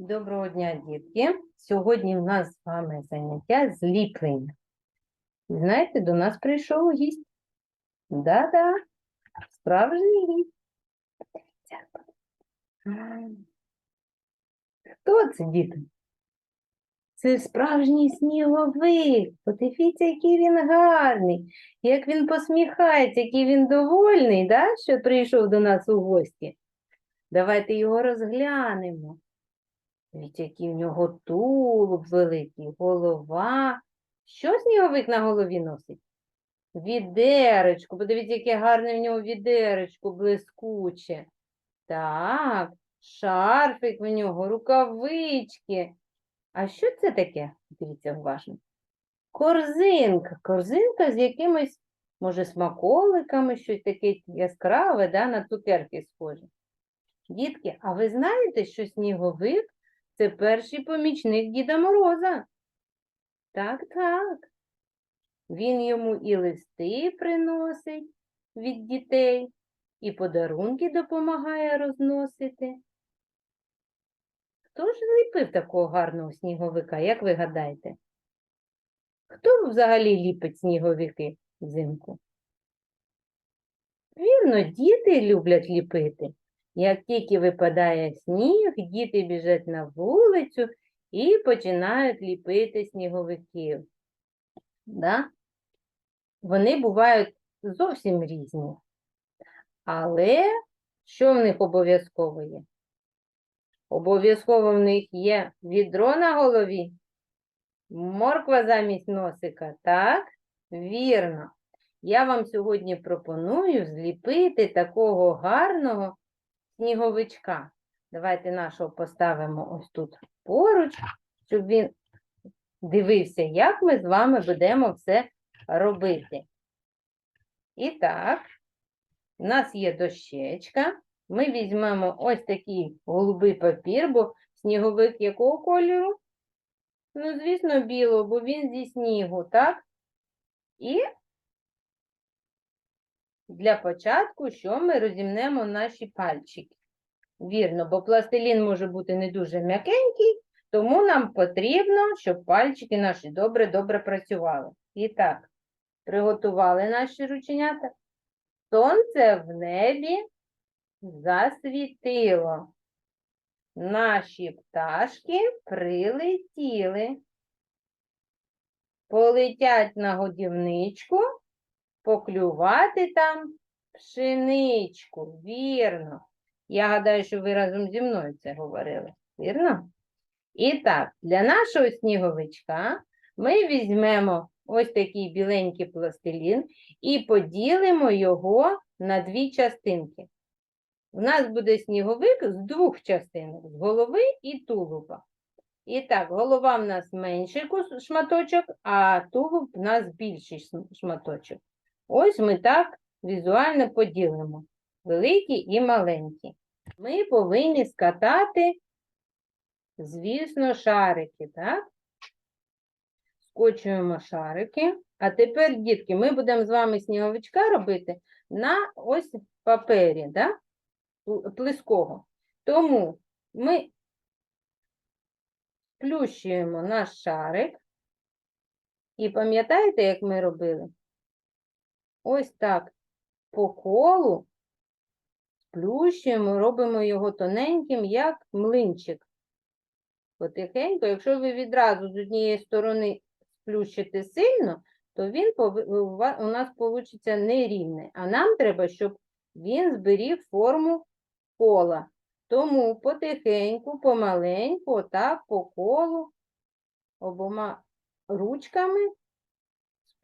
Доброго дня, дітки. Сьогодні у нас з вами заняття зліплення. Знаєте, до нас прийшов гість. Да-да, справжній гість. Хто це, діти? Це справжній сніговик. Подивіться, який він гарний, як він посміхається, який він довольний, да, що прийшов до нас у гості. Давайте його розглянемо. Дивіться, який в нього тулуб великий, голова. Що сніговик на голові носить? Відеречко. Подивіться, яке гарне в нього відеречко блискуче. Так, шарфик в нього, рукавички. А що це таке? Дивіться уважно. Корзинка. Корзинка з якимось, може, смаколиками, щось таке яскраве, да, на цукерки схоже. Дітки, а ви знаєте, що сніговик це перший помічник Діда Мороза. Так, так. Він йому і листи приносить від дітей, і подарунки допомагає розносити. Хто ж зліпив такого гарного сніговика, як ви гадаєте? Хто взагалі ліпить сніговики взимку? Вірно, діти люблять ліпити. Як тільки випадає сніг, діти біжать на вулицю і починають ліпити сніговиків. Да? Вони бувають зовсім різні. Але що в них обов'язково є? Обов'язково в них є відро на голові, морква замість носика, так? Вірно. Я вам сьогодні пропоную зліпити такого гарного сніговичка. Давайте нашого поставимо ось тут поруч, щоб він дивився, як ми з вами будемо все робити. І так, у нас є дощечка. Ми візьмемо ось такий голубий папір, бо сніговик якого кольору? Ну, звісно, білого, бо він зі снігу, так? І для початку, що ми розімнемо наші пальчики. Вірно, бо пластилін може бути не дуже м'якенький, тому нам потрібно, щоб пальчики наші добре-добре працювали. І так, приготували наші рученята. Сонце в небі засвітило. Наші пташки прилетіли. Полетять на годівничку, поклювати там пшеничку. Вірно. Я гадаю, що ви разом зі мною це говорили. Вірно? І так, для нашого сніговичка ми візьмемо ось такий біленький пластилін і поділимо його на дві частинки. У нас буде сніговик з двох частинок, з голови і тулуба. І так, голова в нас менший шматочок, а тулуб в нас більший шматочок. Ось ми так візуально поділимо. Великий і маленький. Ми повинні скатати, звісно, шарики, так? Скочуємо шарики. А тепер, дітки, ми будемо з вами сніговичка робити на ось папері, да? пл- плиского. Тому ми сплющуємо наш шарик. І пам'ятаєте, як ми робили? Ось так по колу сплющуємо, робимо його тоненьким, як млинчик. Потихеньку, якщо ви відразу з однієї сторони сплющите сильно, то він у нас вийде нерівний. А нам треба, щоб він зберіг форму кола. Тому потихеньку, помаленьку, отак по колу обома ручками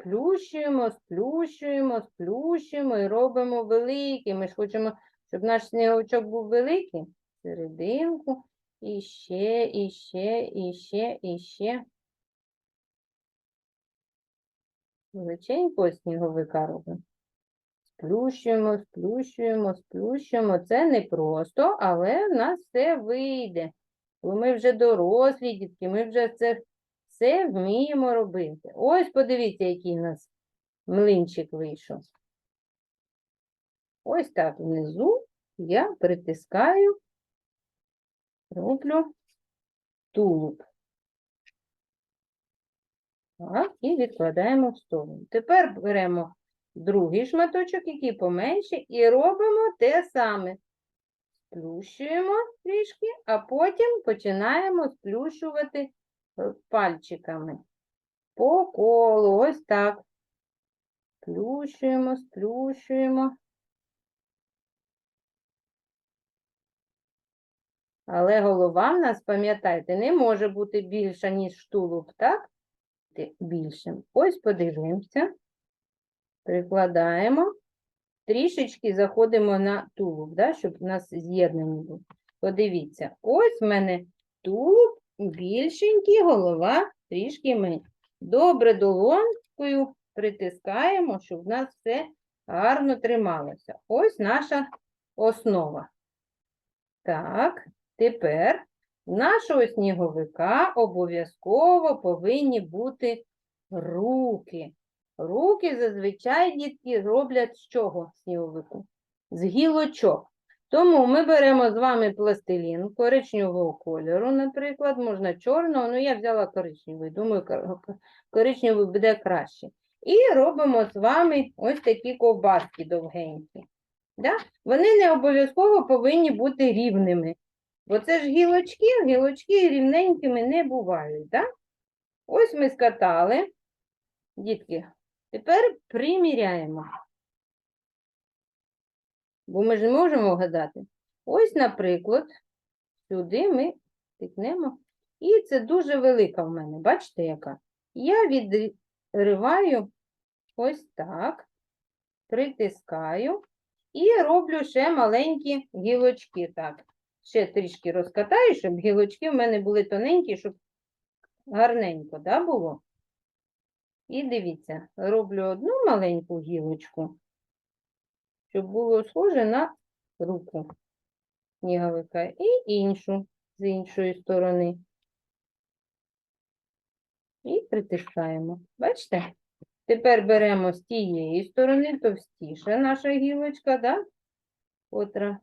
сплющуємо, сплющуємо, сплющуємо і робимо великий. Ми ж хочемо, щоб наш сніговичок був великий. Серединку, і ще, і ще, і ще, і ще. Величенького сніговика робимо. Сплющуємо, сплющуємо, сплющуємо. Це не просто, але в нас все вийде. Бо ми вже дорослі дітки, ми вже це все вміємо робити. Ось подивіться, який у нас млинчик вийшов. Ось так внизу я притискаю, роблю тулуб. Так, і відкладаємо в сторону. Тепер беремо другий шматочок, який поменше, і робимо те саме. Сплющуємо трішки, а потім починаємо сплющувати пальчиками. По колу, ось так. Сплющуємо, сплющуємо. Але голова в нас, пам'ятайте, не може бути більша, ніж тулуб, так? Більшим. Ось подивимося. Прикладаємо. Трішечки заходимо на тулуб, да, щоб у нас з'єднані були. Подивіться, ось в мене тулуб більшенький, голова трішки менше. Добре долонькою притискаємо, щоб в нас все гарно трималося. Ось наша основа. Так, тепер у нашого сніговика обов'язково повинні бути руки. Руки зазвичай дітки роблять з чого сніговику? З гілочок. Тому ми беремо з вами пластилін коричневого кольору, наприклад, можна чорного, ну я взяла коричневий, думаю, кор- кор- коричневий буде краще. І робимо з вами ось такі ковбаски довгенькі. Да? Вони не обов'язково повинні бути рівними. Бо це ж гілочки, гілочки рівненькими не бувають. Да? Ось ми скатали. Дітки, тепер приміряємо. Бо ми ж не можемо вгадати. Ось, наприклад, сюди ми тикнемо. І це дуже велика в мене. Бачите, яка? Я відриваю ось так, притискаю і роблю ще маленькі гілочки. Так, ще трішки розкатаю, щоб гілочки в мене були тоненькі, щоб гарненько да, було. І дивіться, роблю одну маленьку гілочку, щоб було схоже на руку сніговика, і іншу з іншої сторони. І притискаємо. Бачите? Тепер беремо з тієї сторони, товстіша наша гілочка, да? котра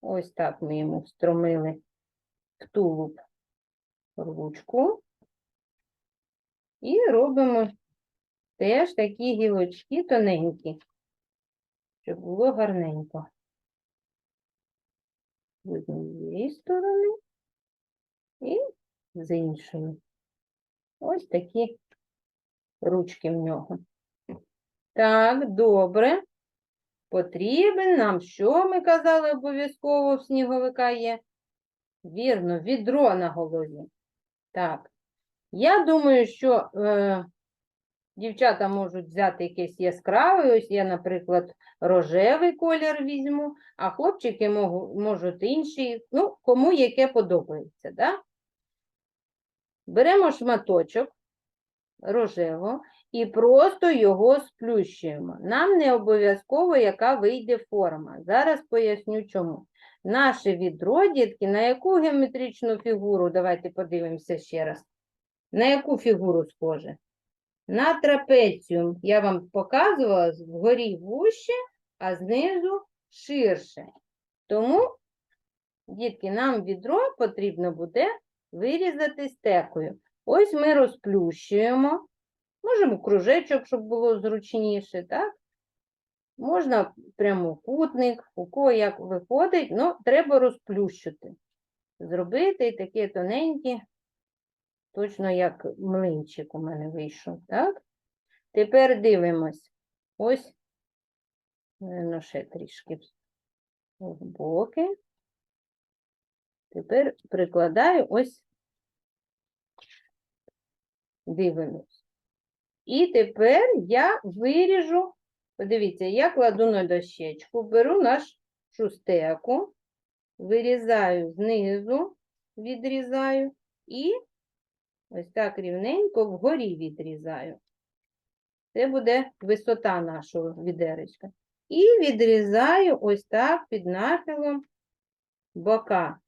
ось так ми йому встромили в тулуб ручку. І робимо теж такі гілочки тоненькі, щоб було гарненько. З однієї сторони і з іншої. Ось такі ручки в нього. Так, добре. Потрібен нам, що ми казали, обов'язково в сніговика є? Вірно, відро на голові. Так. Я думаю, що е, дівчата можуть взяти якийсь яскравий. Ось я, наприклад, рожевий колір візьму, а хлопчики можуть інший. Ну, кому яке подобається. Да? Беремо шматочок рожевого і просто його сплющуємо. Нам не обов'язково, яка вийде форма. Зараз поясню чому. Наше відро, дітки, на яку геометричну фігуру, давайте подивимося ще раз. На яку фігуру схоже? На трапецію. Я вам показувала вгорі вуще, а знизу ширше. Тому, дітки, нам відро потрібно буде вирізати стекою. Ось ми розплющуємо. Можемо кружечок, щоб було зручніше, так? Можна прямокутник, у кого як виходить, ну, треба розплющити. Зробити таке тоненьке, точно як млинчик у мене вийшов, так? Тепер дивимось. Ось, ну, ще трішки в боки. Тепер прикладаю ось, дивимось. І тепер я виріжу, подивіться, я кладу на дощечку, беру наш шустеку, вирізаю знизу, відрізаю і ось так рівненько вгорі відрізаю. Це буде висота нашого відеречка. І відрізаю ось так під нахилом бока.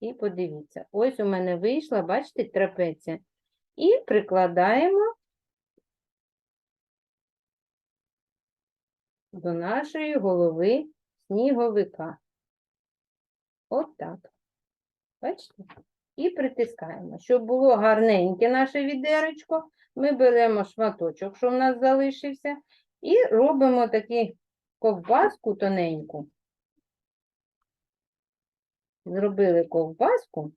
І подивіться, ось у мене вийшла, бачите, трапеція. І прикладаємо до нашої голови сніговика. От так. Бачите? І притискаємо. Щоб було гарненьке наше відеречко, ми беремо шматочок, що в нас залишився, і робимо таку ковбаску тоненьку. Зробили ковбаску.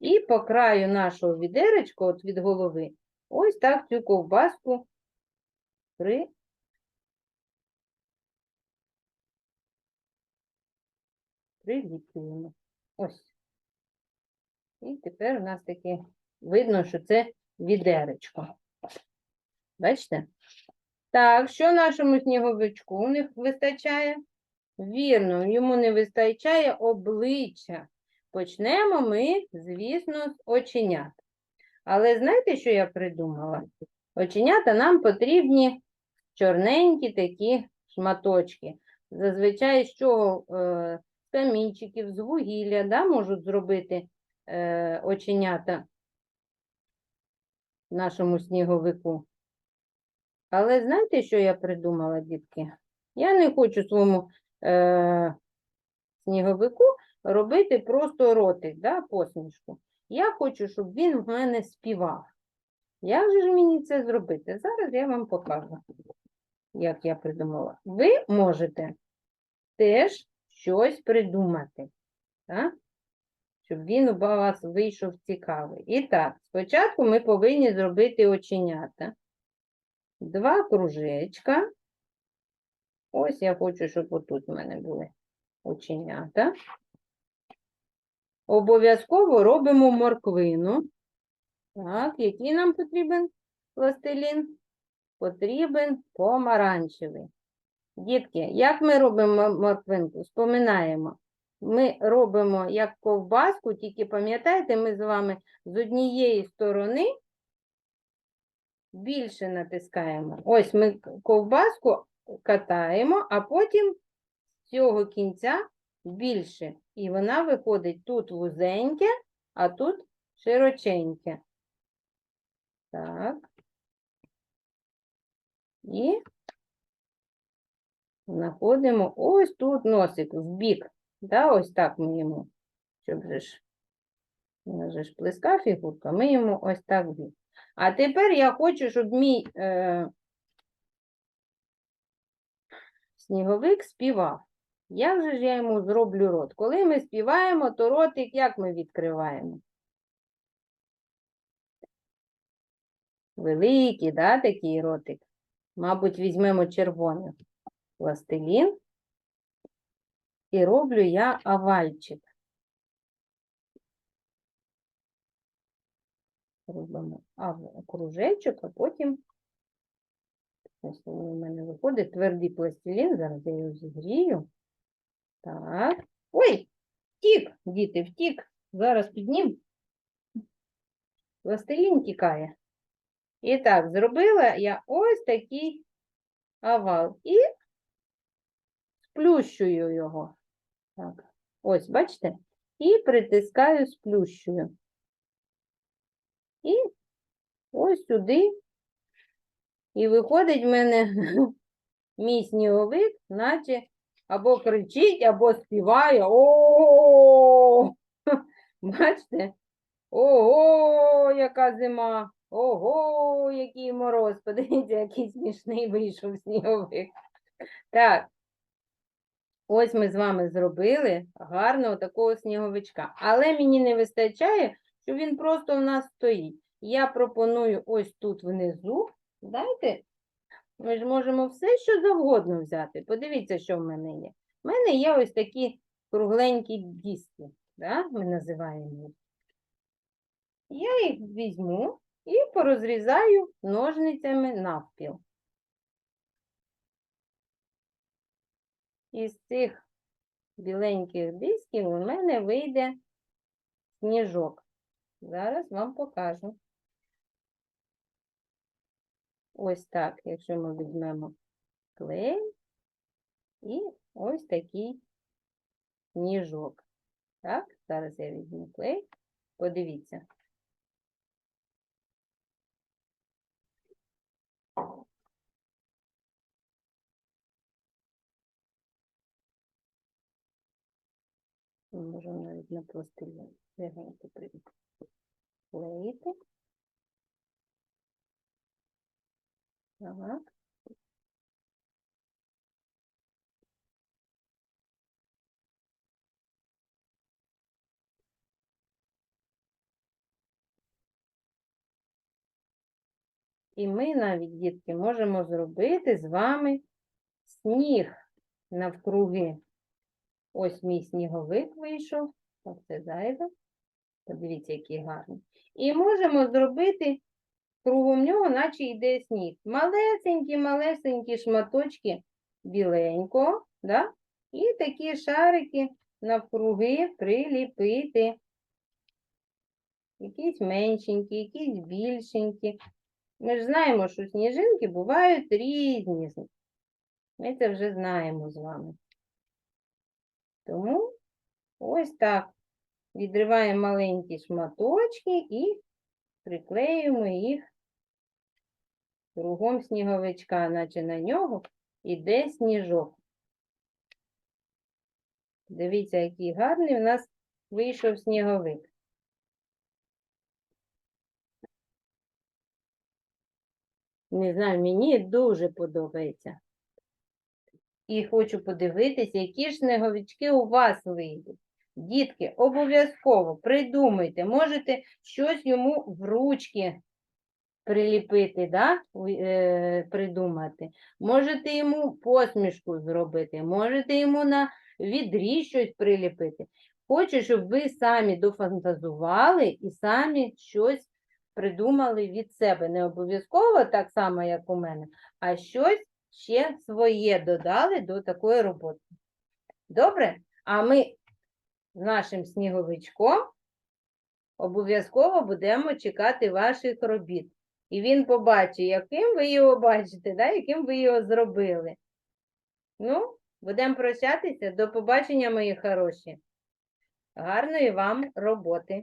І по краю нашого відеречка, от від голови, ось так цю ковбаску. Приліплюємо. Ось. І тепер у нас таке видно, що це відеречко. Бачите? Так, що нашому сніговичку них вистачає? Вірно, йому не вистачає обличчя. Почнемо ми, звісно, з оченят. Але знаєте, що я придумала? Оченята нам потрібні чорненькі такі шматочки. Зазвичай з чого е, камінчиків, з вугілля да, можуть зробити е, оченята нашому сніговику. Але знаєте, що я придумала, дітки? Я не хочу своєму е, сніговику робити просто ротик, да, посмішку. Я хочу, щоб він в мене співав. Як же ж мені це зробити? Зараз я вам покажу, як я придумала. Ви можете теж щось придумати, так? щоб він у вас вийшов цікавий. І так, спочатку ми повинні зробити оченята. Два кружечка. Ось я хочу, щоб отут в мене були оченята. Обов'язково робимо морквину. Так, який нам потрібен пластилін? Потрібен помаранчевий. Дітки, як ми робимо морквинку? Споминаємо. Ми робимо як ковбаску, тільки пам'ятаєте, ми з вами з однієї сторони більше натискаємо. Ось ми ковбаску катаємо, а потім з цього кінця більше. І вона виходить тут вузеньке, а тут широченьке. Так. І знаходимо ось тут носик в бік. Да, ось так ми йому, щоб же ж, же ж плеска фігурка, ми йому ось так в бік. А тепер я хочу, щоб мій е, сніговик співав. Як же ж я йому зроблю рот? Коли ми співаємо, то ротик як ми відкриваємо? Великий, да, такий ротик. Мабуть, візьмемо червоний пластилін. І роблю я овальчик. Робимо кружечок, а потім ось у мене виходить твердий пластилін. Зараз я його зігрію. Так. Ой, втік, діти, втік. Зараз піднім. Пластилін тікає. І так, зробила я ось такий овал. І сплющую його. Так, ось, бачите? І притискаю, сплющую. І ось сюди. І виходить в мене мій сніговик, наче або кричить, або співає. О! Бачите? Ого, яка зима! Ого, який мороз! Подивіться, який смішний вийшов сніговик. Так. Ось ми з вами зробили гарного такого сніговичка. Але мені не вистачає, що він просто в нас стоїть. Я пропоную ось тут внизу. Дайте, ми ж можемо все, що завгодно взяти. Подивіться, що в мене є. У мене є ось такі кругленькі диски, да? ми називаємо їх. Я їх візьму і порозрізаю ножницями навпіл. Із цих біленьких дисків у мене вийде сніжок. Зараз вам покажу. Ось так, якщо ми візьмемо клей і ось такий сніжок. Так, зараз я візьму клей. Подивіться. Можемо навіть на пластилі легенько приклеїти. Так. І ми навіть, дітки, можемо зробити з вами сніг навкруги. Ось мій сніговик вийшов. Оце зайве. Подивіться, який гарний. І можемо зробити кругом нього, наче йде сніг. Малесенькі, малесенькі шматочки біленького, да? і такі шарики навкруги приліпити. Якісь меншенькі, якісь більшенькі. Ми ж знаємо, що сніжинки бувають різні. Ми це вже знаємо з вами. Тому ось так. Відриваємо маленькі шматочки і приклеюємо їх кругом сніговичка, наче на нього іде сніжок. Дивіться, який гарний у нас вийшов сніговик. Не знаю, мені дуже подобається. І хочу подивитися, які ж сніговички у вас вийдуть. Дітки, обов'язково придумайте, можете щось йому в ручки приліпити, да? е, придумати. Можете йому посмішку зробити, можете йому на відрі щось приліпити. Хочу, щоб ви самі дофантазували і самі щось придумали від себе. Не обов'язково так само, як у мене, а щось ще своє додали до такої роботи. Добре? А ми з нашим сніговичком обов'язково будемо чекати ваших робіт. І він побачить, яким ви його бачите, да? яким ви його зробили. Ну, будемо прощатися. До побачення, мої хороші. Гарної вам роботи.